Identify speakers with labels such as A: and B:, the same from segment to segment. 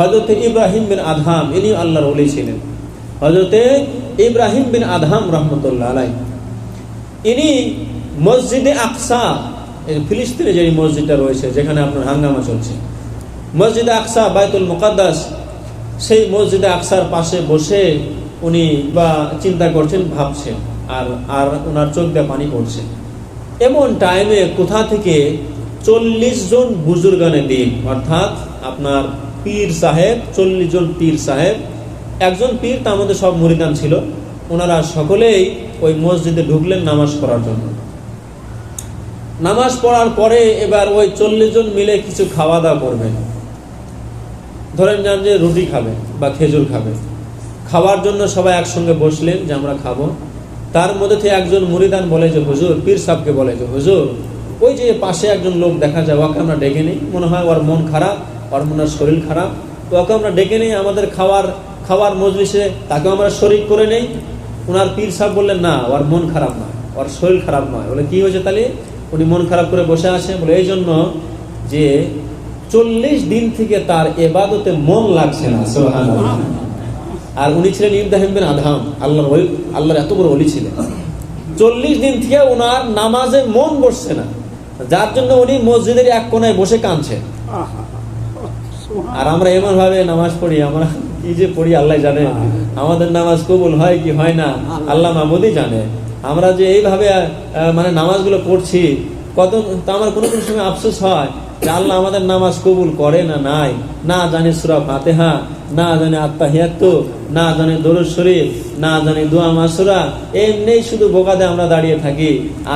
A: হজরতে ইব্রাহিম বিন আদহাম ইনি আল্লাহর ওলি ছিলেন। হজরতে ইব্রাহিম বিন আদহাম রহমতুল্লাহ আলাই ইনি মসজিদে আকসা ফিলিস্তিনে যে মসজিদটা রয়েছে, যেখানে আপনার হাঙ্গামা চলছে, মসজিদে আকসা, বাইতুল মুকাদ্দাস, সেই মসজিদে আকসার পাশে বসে উনি বা চিন্তা করছেন, ভাবছেন, আর আর ওনার চোখ দিয়ে পানি পড়ছে। এমন টাইমে কোথা থেকে চল্লিশ জন বুজুর্গানে দিন, অর্থাৎ আপনার পীর সাহেব, চল্লিশ জন পীর সাহেব। একজন পীর, তার মধ্যে সব মরিদান ছিল। ওনারা সকলেই ওই মসজিদে ঢুকলেন নামাজ পড়ার জন্য। নামাজ পড়ার পরে এবার ওই চল্লিশ জন মিলে কিছু খাওয়া দাওয়া করবেন। ধরেন যান যে রুটি খাবে বা খেজুর খাবে খাওয়ার জন্য সবাই একসঙ্গে বসলেন যে আমরা খাব। তার মধ্যে থেকে একজন মুরিদান বলে যে, হুজুর, পীর সাহকে বলে যে, হুজুর, ওই যে পাশে একজন লোক দেখা যায়, ওকে আমরা ডেকে নিই। মনে হয় ওর মন খারাপ। ওর মনে শরীর খারাপ। ওকে আমরা ডেকে নিই আমাদের খাওয়ার খাওয়ার মজলিসে। তাকে আমরা শরিক করে নেই। ওনার পীর সাহেব বললেন, না, ওর মন খারাপ নয়, ওর শরীর খারাপ নয়। বলে, কি হয়েছে তাহলে? উনি মন খারাপ করে বসে আছে বলে, এই জন্য যে চল্লিশ দিন থেকে তার এবাদতে মন লাগছে না আর উনি ছিলেন ইব্রাহিম বিন আদহাম, আল্লাহর ওলি, আল্লাহর এত বড় অলি ছিলেন। চল্লিশ দিন থেকে ওনার নামাজে মন বসছে না। যার জন্য উনি মসজিদের এক কোনায় বসে কাঁদছেন। আর আমরা এমন ভাবে নামাজ পড়ি, আমরা কি যে পড়ি আল্লাহ জানে। আমাদের নামাজ কবুল হয় কি হয় না, আল্লাহ মাহমুদই জানে। আমরা যে এইভাবে মানে নামাজগুলো পড়ছি, কত, তা আমার কোনো কোনো সময় আফসোস হয় যে আল্লাহ আমাদের নামাজ কবুল করে না নাই। না জানে সুরা ফাতেহা, না জানে আত্মাহিয়াত না জানে দরুদ শরীফ, না জানে দোয়া মাসুরা এমনি শুধু বোকাতে আমরা দাঁড়িয়ে থাকি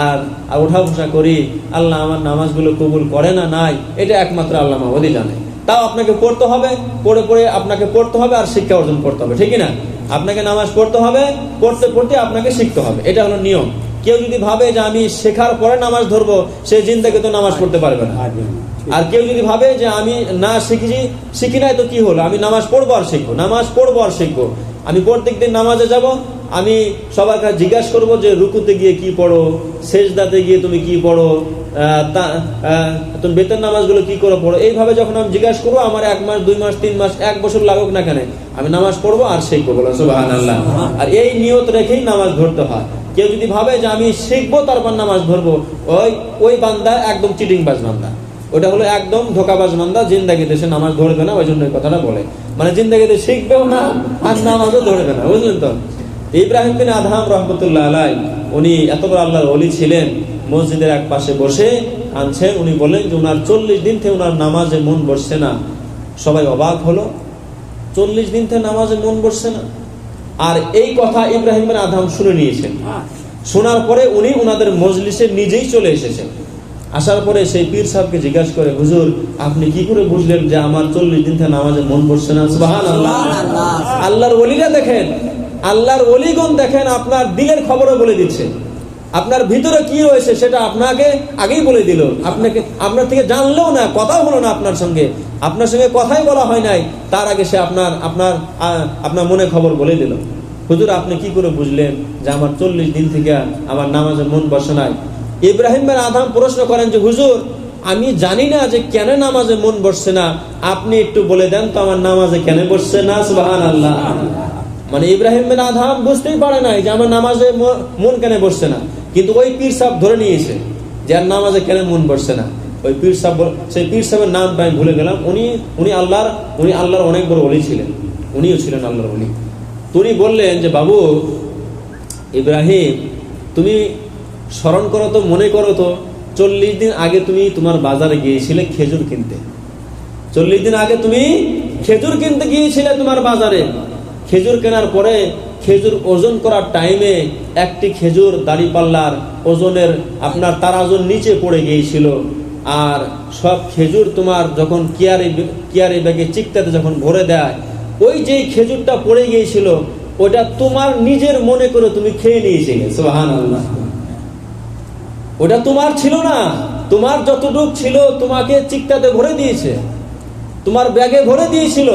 A: আর ওঠা বসা করি, আল্লাহ আমার নামাজগুলো কবুল করে না নাই, এটা একমাত্র আল্লাহ মাহমুদই জানে। তাও আপনাকে পড়তে হবে পড়ে পড়ে আপনাকে পড়তে হবে আর শিক্ষা অর্জন করতে হবে ঠিক না আপনাকে নামাজ পড়তে হবে পড়তে পড়তে আপনাকে শিখতে হবে এটা হলো নিয়ম। কেউ যদি ভাবে যে আমি শেখার পরে নামাজ ধরবো সে জিন্দাকে তো নামাজ পড়তে পারবে না। আর কেউ যদি ভাবে যে আমি না শিখেছি শিখি নাই তো কি হলো? আমি নামাজ পড়ব আর শিখব নামাজ পড়ব আর শিখব। আমি প্রত্যেক দিন নামাজে যাব আমি সবার কাছে জিজ্ঞাসা করব যে রুকুতে গিয়ে কি পড়ো শেষদাতে গিয়ে তুমি কি পড়ো তুমি বেতন নামাজগুলো কি করে পড়ো? এইভাবে যখন আমি জিজ্ঞাসা করব, আমার এক মাস, দুই মাস, তিন মাস, এক বছর লাগুক না কেন, আমি নামাজ পড়ব আর শিখব বলো সুবহানাল্লাহ। আর এই নিয়ত রেখেই নামাজ ধরতে হয়। কেউ যদি ভাবে যে আমি শিখব, তারপর নামাজ ধরবো, ওই ওই বান্দা একদম চিটিং বাজ বান্দা। ওটা হলো একদম ধোকাবাজ বান্দা, জিন্দাগিতে সে নামাজ ধরবে না, ওই জন্য কথাটা বলে। মানে জিন্দাগিতে শিখবেও না, আর নামাজও ধরবে না, বুঝলেন তো? ইব্রাহিম বিন আদহাম রহমতুল্লাহ আলাই উনি এত বড় আল্লাহর অলি ছিলেন মসজিদের এক পাশে বসে আনছেন উনি বলেন যে ওনার চল্লিশ দিন থেকে ওনার নামাজে মন বসছে না। সবাই অবাক হলো চল্লিশ দিন থেকে নামাজে মন বসছে না। আর এই কথা ইব্রাহিম বিন আদহাম শুনে নিয়েছেন শোনার পরে উনি ওনাদের মজলিসে নিজেই চলে এসেছেন। আসার পরে সেই পীর সাহেবকে জিজ্ঞাসা করে হুজুর আপনি কি করে বুঝলেন যে আমার চল্লিশ দিন থেকে নামাজে মন বসছে না? আল্লাহর ওলিরা দেখেন আল্লাহর অলিগণ দেখেন আপনার দিলের খবরও বলে দিচ্ছে। আপনার ভিতরে কি রয়েছে সেটা আপনাকে আগেই বলে দিল। আপনাকে, আপনার থেকে জানলেও না কথা হলো না আপনার সঙ্গে। আপনার সঙ্গে কথাই বলা হয় নাই, তার আগে সে আপনার আপনার আপনার মনে খবর বলে দিল। হুজুর, আপনি কি করে বুঝলেন যে আমার চল্লিশ দিন থেকে আমার নামাজের মন বসে নাই? ইব্রাহিম বিন আদম প্রশ্ন করেন যে, হুজুর, আমি জানি না যে কেন নামাজে মন বসছে না। আপনি একটু বলে দেন তো আমার নামাজে কেন বসছে না? সুবহানাল্লাহ। মানে ইব্রাহিম বিন আদহাম বুঝতেই পারে নাই যে আমার নামাজে মন কেন বসছে না। কিন্তু ওই পীর সাহেব ধরে নিয়েছে যে আর নামাজে কেন মন বসছে না। ওই পীর বল- সেই পীর সাহেবের নাম আমি ভুলে গেলাম। উনি উনি আল্লাহর উনি আল্লাহর অনেক বড় অলি ছিলেন। উনিও ছিলেন আল্লাহর অলি তো উনি বললেন যে, বাবু, ইব্রাহিম, তুমি স্মরণ করো তো, মনে করো তো, চল্লিশ দিন আগে তুমি তোমার বাজারে গিয়েছিলে খেজুর কিনতে। চল্লিশ দিন আগে তুমি খেজুর কিনতে গিয়েছিলে তোমার বাজারে। খেজুর কেনার পরে খেজুর ওজন করার টাইমে একটি খেজুর দাড়ি পাল্লার ওজনের আপনার তার ওজন নিচে পড়ে গিয়েছিল। আর সব খেজুর তোমার যখন কিয়ারি কিয়ারি ব্যাগে চিকটাতে যখন ভরে দেয়, ওই যে খেজুরটা পড়ে গিয়েছিল, ওটা তোমার নিজের মনে করে তুমি খেয়ে নিয়েছিলে। সোহান ওটা তোমার ছিল না। তোমার যতটুক ছিল তোমাকে চিকটাতে ভরে দিয়েছে। তোমার ব্যাগে ভরে দিয়েছিল।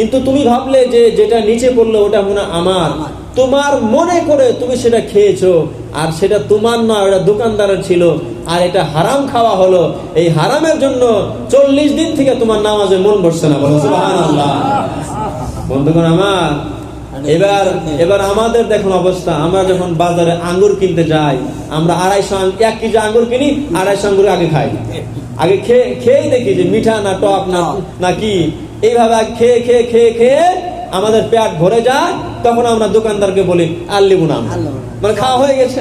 A: কিন্তু তুমি ভাবলে যে যেটা নিচে পড়ল ওটা মনে আমার। তোমার মনে করে তুমি সেটা খেয়েছো আর সেটা তোমার না ওটা দোকানদারের ছিল। আর এটা হারাম খাওয়া হলো। এই হারামের জন্য চল্লিশ দিন থেকে তোমার নামাজে মন বসছে না বলো বন্ধুগণ আমার এবার এবার আমাদের দেখুন অবস্থা। আমরা যখন বাজারে আঙ্গুর কিনতে যাই আমরা আড়াইশো এক কেজি আঙ্গুর কিনি আড়াইশো আঙ্গুর আগে খাই। আগে খেয়ে খেয়েই দেখি যে মিঠা না টক না না কি? এইভাবে খেয়ে খেয়ে খেয়ে খেয়ে আমাদের পেট ভরে যায় তখন আমরা দোকানদারকে বলি আর লিবু না। মানে খাওয়া হয়ে গেছে।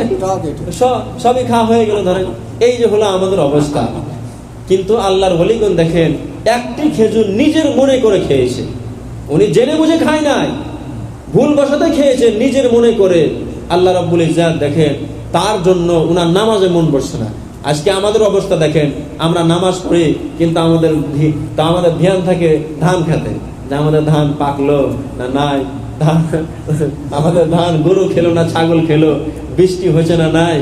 A: সব- সবই খাওয়া হয়ে গেল ধরেন। এই যে হলো আমাদের অবস্থা। কিন্তু আল্লাহর হলিগণ দেখেন একটি খেজুর নিজের মনে করে খেয়েছে। উনি জেনে বুঝে খায় নাই। ভুল বসাতে খেয়েছে নিজের মনে করে। আল্লাহ রাব্বুল ইজ্জাত দেখেন তার জন্য উনার নামাজে মন বসছে না। আজকে আমাদের অবস্থা দেখেন, আমরা নামাজ পড়ি, কিন্তু আমাদের তা আমাদের ধ্যান থাকে ধান খেতে। যে আমাদের ধান পাকলো, না নাই আমাদের ধান গরু খেলো না ছাগল খেলো, বৃষ্টি হয়েছে না নাই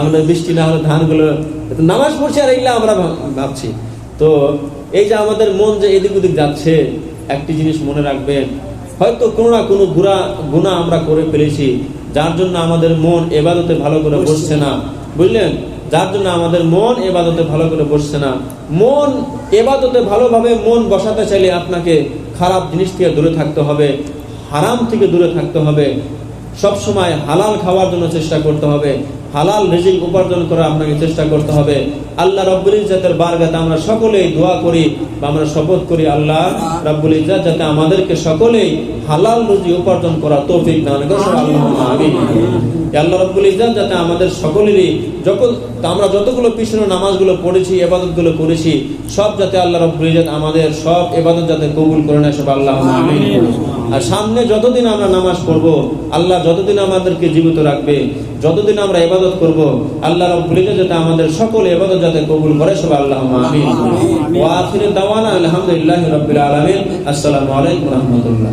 A: আমাদের বৃষ্টি, না হলে ধানগুলো। নামাজ পড়ছি আর এইগুলো আমরা ভাবছি। তো এই যে আমাদের মন যে এদিক ওদিক যাচ্ছে, একটি জিনিস মনে রাখবেন, হয়তো কোনো না কোনো গুণা গুণা আমরা করে ফেলেছি, যার জন্য আমাদের মন এবাদতে ভালো করে বসছে না। বুঝলেন? যার জন্য আমাদের মন এবাদতে ভালো করে বসছে না। মন এবাদতে ভালোভাবে মন বসাতে চাইলে আপনাকে খারাপ জিনিস থেকে দূরে থাকতে হবে, হারাম থেকে দূরে থাকতে হবে। সব সময় হালাল খাওয়ার জন্য চেষ্টা করতে হবে, হালাল রিজিক উপার্জন করা আপনাকে চেষ্টা করতে হবে। আল্লাহ রব্বুল ইজ্জাতের বারগাতে আমরা সকলেই দোয়া করি বা আমরা শপথ করি, আল্লাহ রব্বুল ইজ্জাত যাতে আমাদেরকে সকলেই হালাল রুজি উপার্জন করা তৌফিক দান করে আল্লাহ রব্বুল ইজ্জাত যাতে আমাদের সকলেরই যখন আমরা যতগুলো পিছনে নামাজগুলো পড়েছি এবাদতগুলো করেছি সব যাতে আল্লাহ রব্বুল ইজ্জাত আমাদের সব এবাদত যাতে কবুল করে নেয় সব আল্লাহ আমিন আর সামনে যতদিন আমরা নামাজ পড়ব আল্লাহ যতদিন আমাদেরকে জীবিত রাখবে যতদিন আমরা ইবাদত করব আল্লাহ রাব্বুল ইজ্জাত যাতে আমাদের সকল ইবাদত যাতে কবুল করে সব আল্লাহ আমিন ওয়া আখিরু দাওয়ানা আলহামদুলিল্লাহি রাব্বিল আলামিন। আসসালামু আলাইকুম ওয়া রাহমাতুল্লাহ।